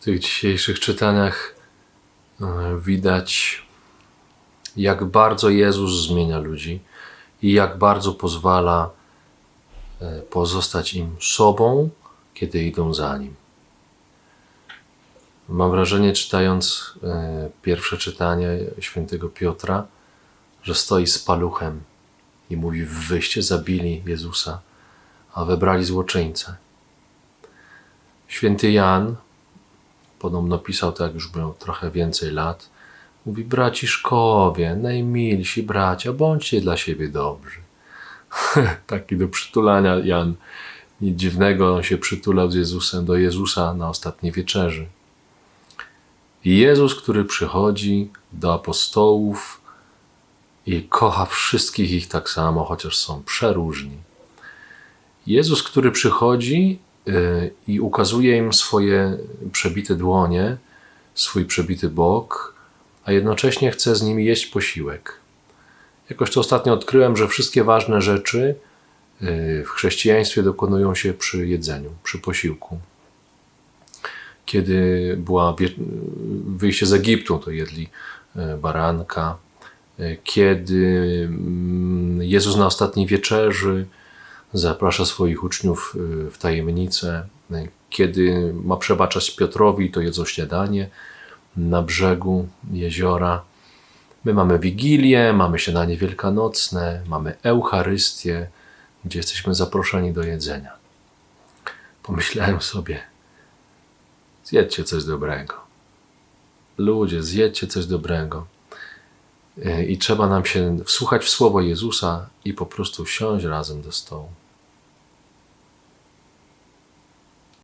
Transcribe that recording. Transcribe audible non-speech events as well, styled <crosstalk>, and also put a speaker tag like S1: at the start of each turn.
S1: W tych dzisiejszych czytaniach e, widać, jak bardzo Jezus zmienia ludzi i jak bardzo pozwala e, pozostać im sobą, kiedy idą za nim. Mam wrażenie, czytając e, pierwsze czytanie świętego Piotra, że stoi z paluchem i mówi: Wyście zabili Jezusa, a wybrali złoczyńcę. Święty Jan podobno pisał tak, już miał trochę więcej lat. Mówi: Braciszkowie, najmilsi bracia, bądźcie dla siebie dobrzy. <laughs> Taki do przytulania Jan. Nic dziwnego, on się przytulał z Jezusem do Jezusa na ostatniej wieczerzy. I Jezus, który przychodzi do apostołów i kocha wszystkich ich tak samo, chociaż są przeróżni. Jezus, który przychodzi i ukazuje im swoje przebite dłonie, swój przebity bok, a jednocześnie chce z nimi jeść posiłek. Jakoś to ostatnio odkryłem, że wszystkie ważne rzeczy y, w chrześcijaństwie dokonują się przy jedzeniu, przy posiłku. Kiedy była wyjście z Egiptu, to jedli e, baranka. E, Kiedy mm, Jezus na ostatniej wieczerzy zaprasza swoich uczniów e, w tajemnicę, kiedy ma przebaczać Piotrowi, to jedzą śniadanie na brzegu jeziora. My mamy Wigilię, mamy śniadanie wielkanocne, mamy Eucharystię, gdzie jesteśmy zaproszeni do jedzenia. Pomyślałem sobie, zjedźcie coś dobrego. Ludzie, zjedźcie coś dobrego. Yy, I trzeba nam się wsłuchać w słowo Jezusa i po prostu siąść razem do stołu.